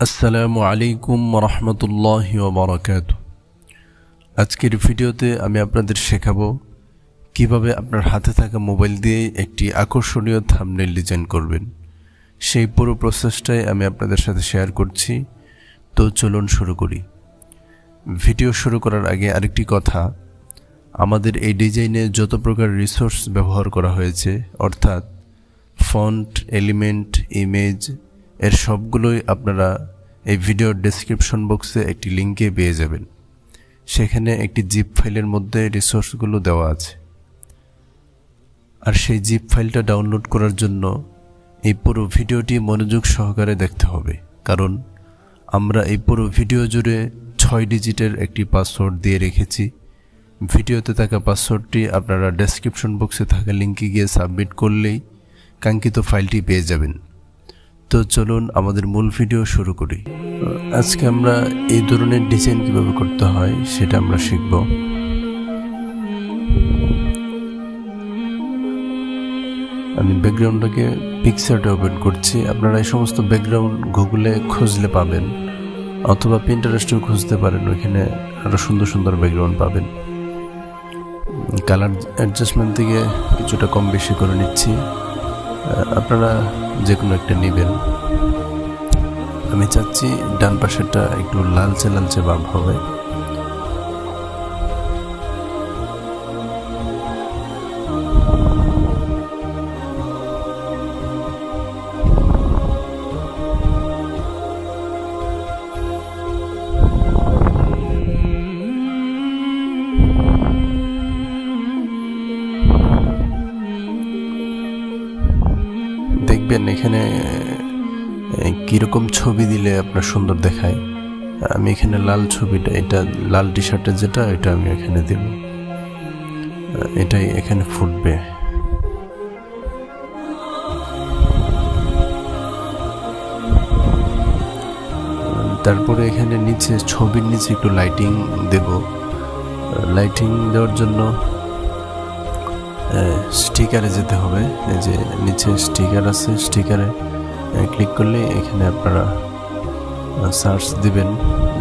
আসসালামু আলাইকুম রহমতুল্লাহ বারাকাত আজকের ভিডিওতে আমি আপনাদের শেখাবো কীভাবে আপনার হাতে থাকা মোবাইল দিয়ে একটি আকর্ষণীয় থাম্বনেল ডিজাইন করবেন। সেই পুরো প্রসেসটাই আমি আপনাদের সাথে শেয়ার করছি। তো চলুন শুরু করি। ভিডিও শুরু করার আগে আরেকটি কথা। আমাদের এই ডিজাইনে যত প্রকার রিসোর্স ব্যবহার করা হয়েছে, অর্থাৎ ফন্ট এলিমেন্ট ইমেজ এর সবগুলোই আপনারা এই ভিডিওর ডেসক্রিপশন বক্সে একটি লিঙ্কে পেয়ে যাবেন। সেখানে একটি জিপ ফাইলের মধ্যে রিসোর্সগুলো দেওয়া আছে। আর সেই জিপ ফাইলটা ডাউনলোড করার জন্য এই পুরো ভিডিওটি মনোযোগ সহকারে দেখতে হবে। কারণ আমরা এই পুরো ভিডিও জুড়ে ছয় ডিজিটের একটি পাসওয়ার্ড দিয়ে রেখেছি। ভিডিওতে থাকা পাসওয়ার্ডটি আপনারা ডেসক্রিপশন বক্সে থাকা লিঙ্কে গিয়ে সাবমিট করলেই কাঙ্ক্ষিত ফাইলটি পেয়ে যাবেন। তো চলুন আমাদের মূল ভিডিও শুরু করি। আজকে আমরা এই ধরনের ডিজাইন কীভাবে করতে হয় সেটা আমরা শিখব। আমি ব্যাকগ্রাউন্ডটাকে পিকচারটা ওপেন করছি। আপনারা এই সমস্ত ব্যাকগ্রাউন্ড গুগলে খুঁজলে পাবেন, অথবা পিন্টারেস্টেও খুঁজতে পারেন। ওইখানে আরও সুন্দর সুন্দর ব্যাকগ্রাউন্ড পাবেন। কালার অ্যাডজাস্টমেন্ট থেকে কিছুটা কম বেশি করে নিচ্ছি। আপনারা যে কোনো একটা নেবেন। আমি চাচ্ছি ডান পাশেরটা একটু লালচে লালচে ভাব হবে। আপনার সুন্দর দেখায়। আমি এখানে লাল ছবিটা, এটা লাল টি শার্টের যেটা, এটা আমি এখানে দেব। এটাই এখানে ফুটবে। তারপরে এখানে নিচে, ছবির নিচে একটু লাইটিং দেব। লাইটিং দেওয়ার জন্য স্টিকারে যেতে হবে। এই যে নিচে স্টিকার আছে স্টিকারে ক্লিক করলে এখানে আপনারা সার্চ দিবেন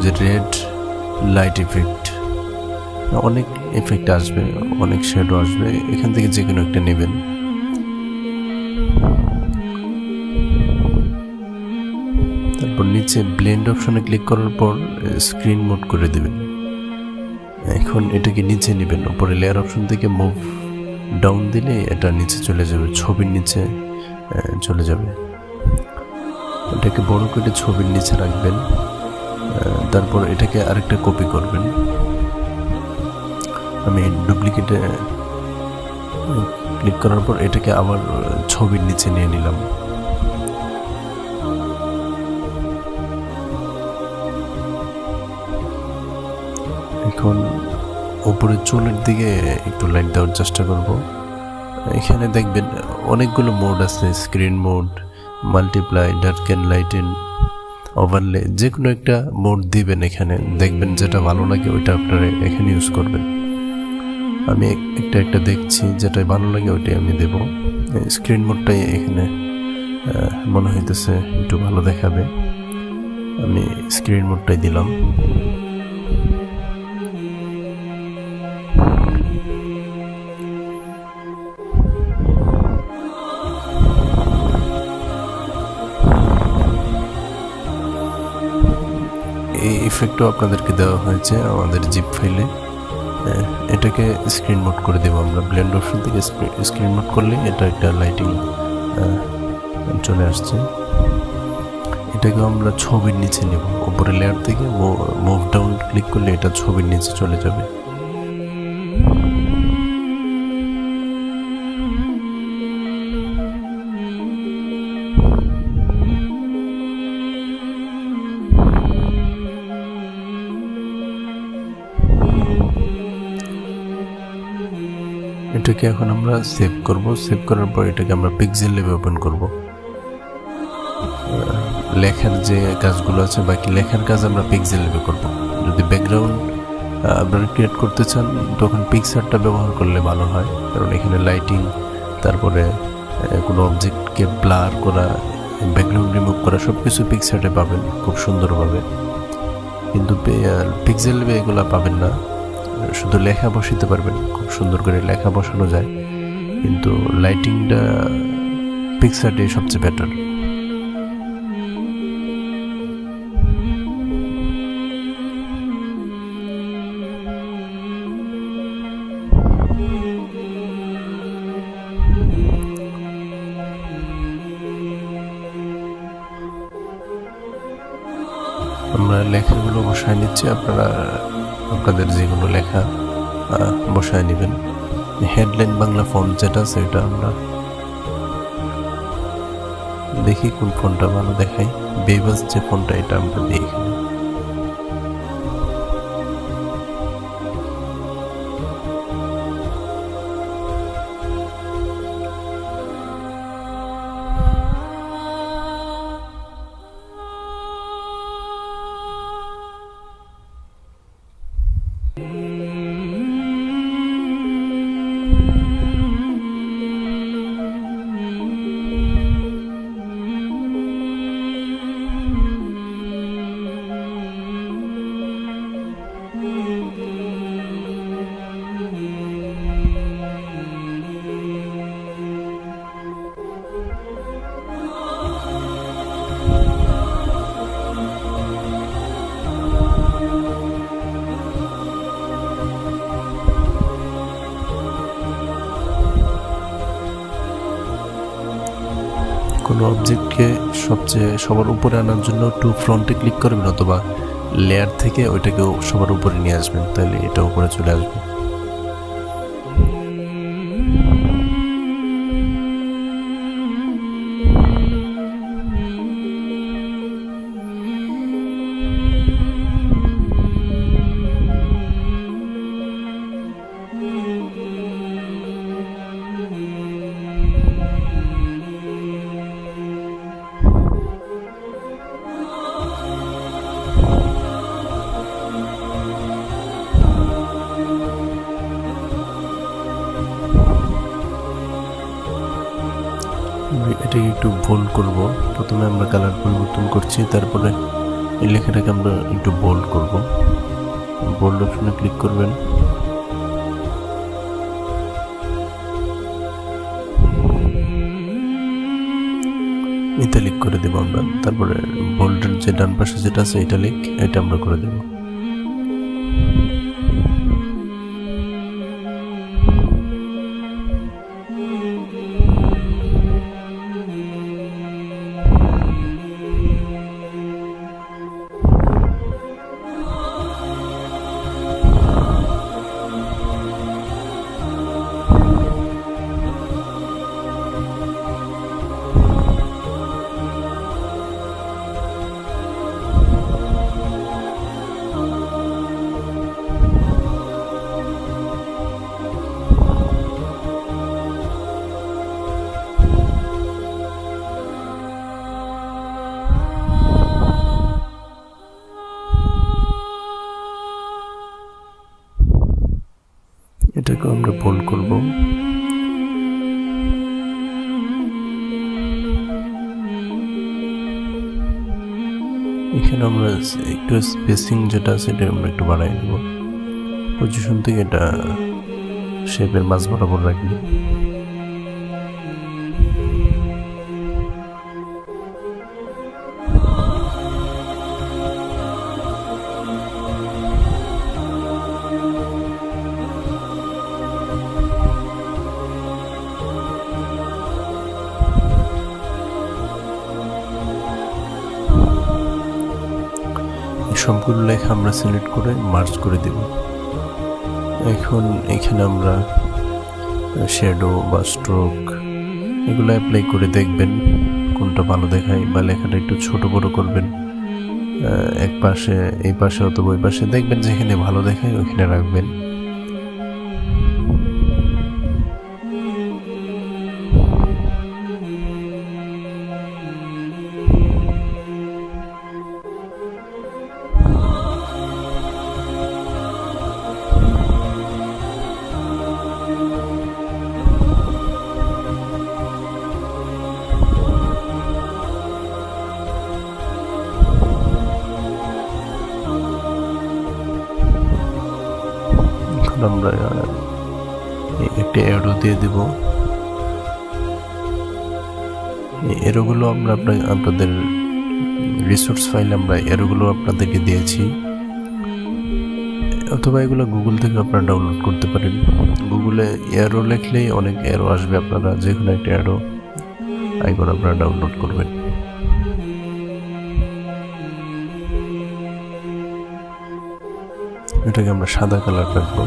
যে রেড লাইট ইফেক্ট অনেক এফেক্ট আসবে, অনেক শেডও আসবে। এখান থেকে যে কোনো একটা নেবেন। তারপর নিচে ব্লেন্ড অপশনে ক্লিক করার পর স্ক্রিন মোড করে দেবেন। এখন এটাকে নিচে নেবেন। উপরে লেয়ার অপশন থেকে মুভ ডাউন দিলে এটা নিচে চলে যাবে, ছবির নিচে চলে যাবে। এটাকে বড় করে ছবির নিচে রাখবেন তারপর এটাকে আরেকটা কপি করবেন। আমি ডুপ্লিকেটে ক্লিক করার পর এটাকে আবার ছবির নিচে নিয়ে নিলাম। এখন উপরে চুলের দিকে একটু লাইট দেওয়ার চেষ্টা করব। এখানে দেখবেন অনেকগুলো মোড আছে screen mode multiply darken lighten overlay যে কোনো একটা মোড দিবেন এখানে, দেখবেন যেটা ভালো লাগে ওইটা আপনারা এখানে ইউজ করবেন। আমি একটা একটা দেখছি, যেটা ভালো লাগে ওইটাই আমি দেব। স্ক্রিন মোডটাই এখানে মনে হইতেছে একটু ভালো দেখাবে। আমি স্ক্রিন মোডটাই দিলাম। এই ইফেক্টও আপনাদেরকে দেওয়া হয়েছে আমাদের জিপ ফাইলে আহ, এটাকে স্ক্রিন মোড করে দেবো আমরা। ব্লেন্ড অপশন থেকে স্ক্রিন মোড করলে এটা একটা লাইটিং চলে আসছে। এটাকে আমরা ছবির নিচে নেব। উপরে লেয়ার থেকে মুভ ডাউন ক্লিক করলে এটা ছবির নিচে চলে যাবে। এটাকে এখন আমরা সেভ করব। সেভ করার পর এটাকে আমরা পিক্সেল লেভে ওপেন করব। লেখার যে কাজগুলো আছে, বাকি লেখার কাজ আমরা পিক্সেল লেভে করব। যদি ব্যাকগ্রাউন্ড আপনারা ক্রিয়েট করতে চান, তখন পিকচারটা ব্যবহার করলে ভালো হয়। কারণ এখানে লাইটিং তারপরে কোনো অবজেক্টকে ব্লার করা ব্যাকগ্রাউন্ড রিমুভ করা সব কিছু পিকচারে পাবেন, খুব সুন্দরভাবে। কিন্তু পিক্সেল এগুলো পাবেন না। শুধু লেখা বসাতে পারবেন। সুন্দর করে লেখা বসানো যায় কিন্তু লাইটিংটা পিক্সারটাই সবচেয়ে বেটার আমরা লেখাগুলো বসায় নিচ্ছি আপনারা আপনাদের যেগুলো লেখা আহ, বসায় নেবেন। হেডলাইন বাংলা ফোন যেটা আছে এটা আমরা দেখি কোন ফোনটা ভালো দেখাই বেবাস যে ফোনটা, এটা আমরা দিই এখানে কোনো অবজেক্টকে সবচেয়ে সবার উপরে আনার জন্য টু ফ্রন্টে ক্লিক করবেন অথবা লেয়ার থেকে ওইটাকেও সবার উপরে নিয়ে আসবেন, তাহলে এটা উপরে চলে আসবে। বোল্ড করব, প্রথমে আমরা কালার পরিবর্তন করছি, তারপরে এই লেখাটাকে আমরা একটু বোল্ড করব। বোল্ড অপশনে ক্লিক করবেন। ইতালিক করে দেবো আমরা। তারপরে বোল্ডের যে ডান পাশে যেটা আছে ইটালিক এটা আমরা করে দেবো। এটাকে আমরা বোল্ড করব। এখানে আমরা একটু স্পেসিং যেটা আছে এটা আমরা একটু বাড়াই নেব। পজিশন থেকে এটা শেপের মাঝ বরাবর রাখবি সবগুলো লেখা আমরা সিলেক্ট করে মার্চ করে দেব। এখন এখানে আমরা শ্যাডো বা স্ট্রোক এগুলো অ্যাপ্লাই করে দেখবেন, কোনটা ভালো দেখায় বা লেখাটা একটু ছোট বড় করবেন। এক পাশে, এই পাশে অথবা ওই পাশে দেখবেন যেখানে ভালো দেখায় ওইখানে রাখবেন। তারপর আমরা একটা এরো দিয়ে দেব। এরোগুলো আমরা আপনার, আপনাদের রিসোর্স ফাইল আমরা এরোগুলো আপনাদেরকে দিয়েছি। অথবা এগুলো গুগল থেকে আপনারা ডাউনলোড করতে পারেন। গুগলে এরো লিখলেই অনেক এরো আসবে আপনারা যে কোনো একটা এরো আইকন আপনারা ডাউনলোড করবেন। এটাকে আমরা সাদা কালার রাখব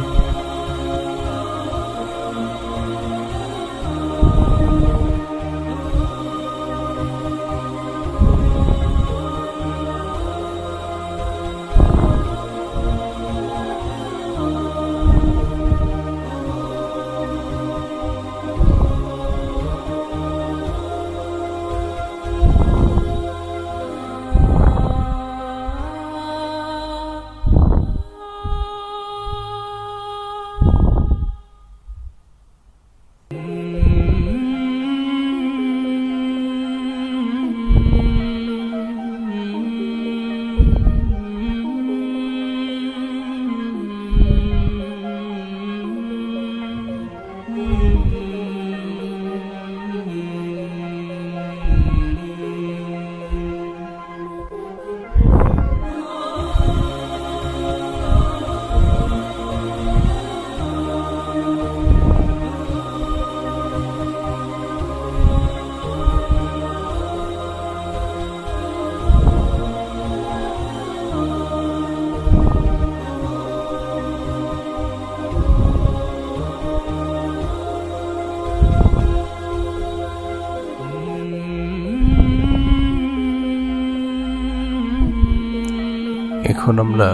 এখন আমরা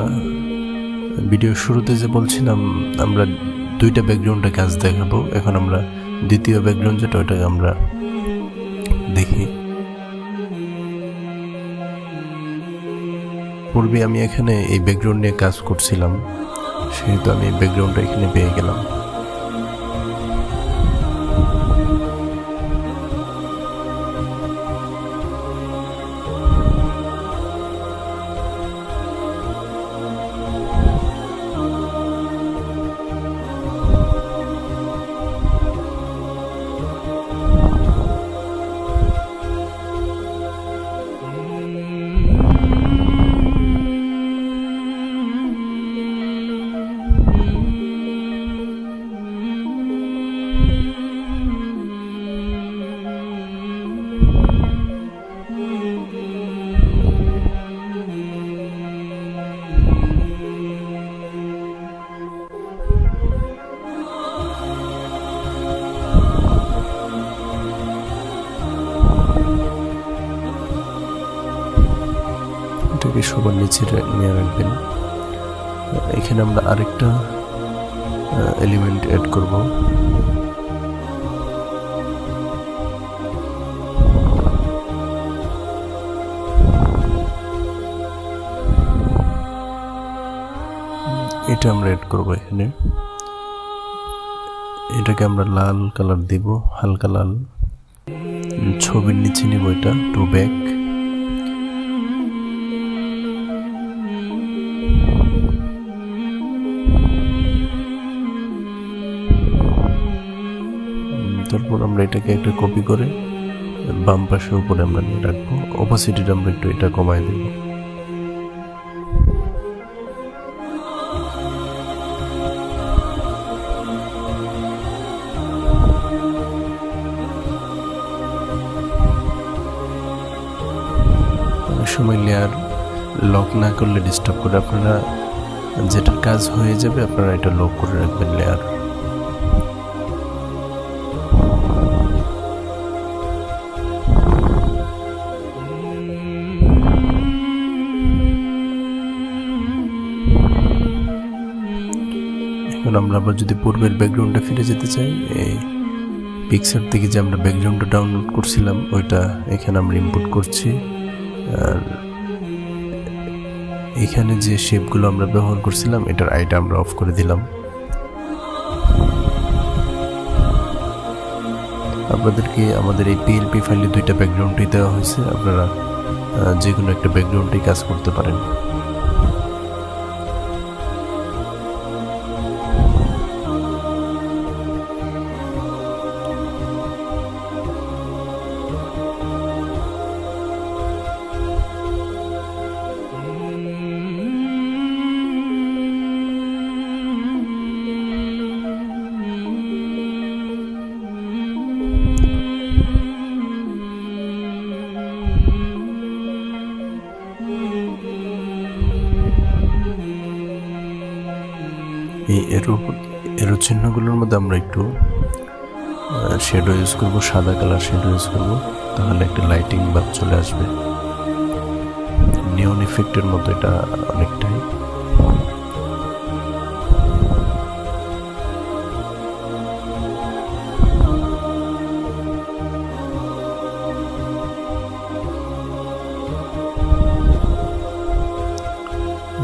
ভিডিও শুরুতে যে বলছিলাম, আমরা দুইটা ব্যাকগ্রাউন্ডে কাজ দেখাবো। এখন আমরা দ্বিতীয় ব্যাকগ্রাউন্ড যেটা ওইটাকে আমরা দেখি। পূর্বে আমি এখানে এই ব্যাকগ্রাউন্ড নিয়ে কাজ করছিলাম, সেহেতু আমি ব্যাকগ্রাউন্ডটা এখানে পেয়ে গেলাম। এটাকে সবার নিচে নিয়ে রাখবেন। এখানে আমরা আরেকটা এলিমেন্ট অ্যাড করব। এটা আমরা অ্যাড করব এখানে। এটাকে আমরা লাল কালার দিব, হালকা লাল। ছবির নিচে নিব এটা টু ব্যাক তারপর আমরা এটাকে একটা কপি করে বাম পাশে উপরে আমরা নিয়ে রাখব। অপাসিটিটা আমরা একটু এটা কমায় দেব। সময় লেয়ার লক না করলে ডিস্টার্ব করে আপনারা যেটার কাজ হয়ে যাবে, আপনারা এটা লক করে রাখবেন লেয়ার এখন আমরা আবার যদি পূর্বের ব্যাকগ্রাউন্ডে ফিরে যেতে চাই, এই পিকচার থেকে যে আমরা ব্যাকগ্রাউন্ডটা ডাউনলোড করছিলাম, ওইটা এখানে আমরা ইনপুট করছি। আর এখানে যে শেপগুলো আমরা ব্যবহার করছিলাম, এটার আইটা আমরা অফ করে দিলাম। আপনাদেরকে আমাদের এই পিএলপি ফাইলে দুইটা ব্যাকগ্রাউন্ডই দেওয়া হয়েছে। আপনারা যে কোনো একটা ব্যাকগ্রাউন্ডেই কাজ করতে পারেন। এরো এরো চিহ্নগুলোর মধ্যে আমরা একটু শেডো ইউজ করব, সাদা কালার শেডো ইউজ করব, তাহলে একটা লাইটিং বাল্ব চলে আসবে। নিয়ন ইফেক্টের মতো এটা অনেকটাই।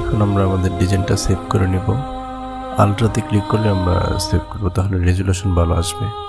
এখন আমরা আমাদের ডিজাইনটা সেভ করে নেব। আলট্রাতে ক্লিক করলে আমরা সেভ করব তাহলে রেজুলেশন ভালো আসবে।